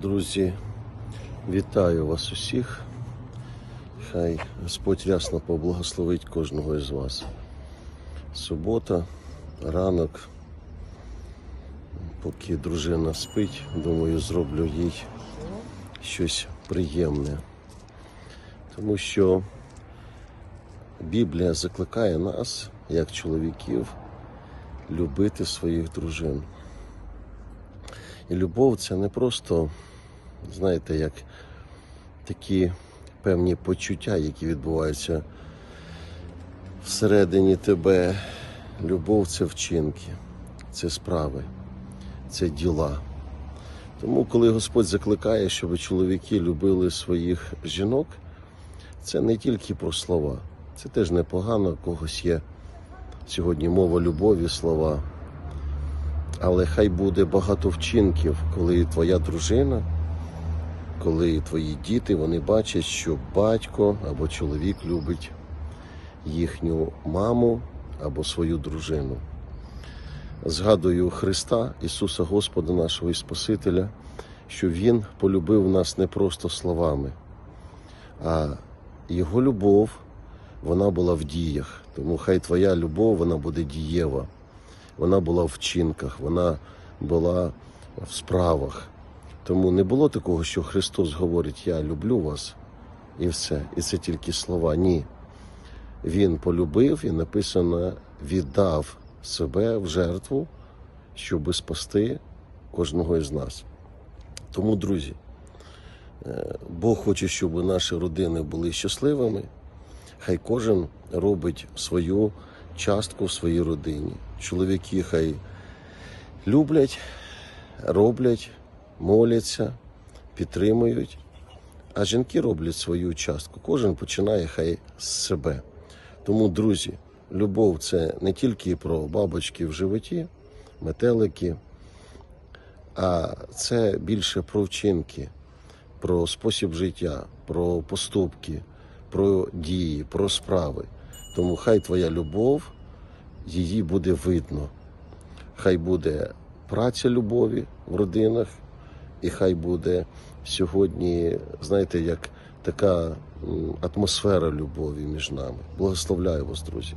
Друзі, вітаю вас усіх. Хай Господь рясно поблагословить кожного із вас. Субота, ранок, поки дружина спить, думаю, зроблю їй щось приємне. Тому що Біблія закликає нас, як чоловіків, любити своїх дружин. І любов це не просто, знаєте, як такі певні почуття, які відбуваються всередині тебе. Любов це вчинки, це справи, це діла. Тому, коли Господь закликає, щоб чоловіки любили своїх жінок, це не тільки про слова. Це теж непогано, у когось є сьогодні мова любові, слова. Але хай буде багато вчинків, коли твоя дружина, коли твої діти вони бачать, що батько або чоловік любить їхню маму або свою дружину. Згадую Христа, Ісуса Господа нашого і Спасителя, що Він полюбив нас не просто словами, а Його любов вона була в діях. Тому хай твоя любов вона буде дієва. Вона була в вчинках, вона була в справах. Тому не було такого, що Христос говорить: Я люблю вас і все. І це тільки слова. Ні. Він полюбив і написано, віддав себе в жертву, щоб спасти кожного із нас. Тому, друзі, е, Бог хоче, щоб наші родини були щасливими. Хай кожен робить свою частку в своїй родині. Чоловіки хай люблять, роблять, моляться, підтримують, а жінки роблять свою частку. Кожен починає хай з себе. Тому, друзі, любов це не тільки про бабочки в животі, метелики, а це більше про вчинки, про спосіб життя, про поступки, про дії, про справи. Тому хай твоя любов, її буде видно. Хай буде праця любові в родинах, і хай буде сьогодні, знаєте, як така атмосфера любові між нами. Благословляю вас, друзі.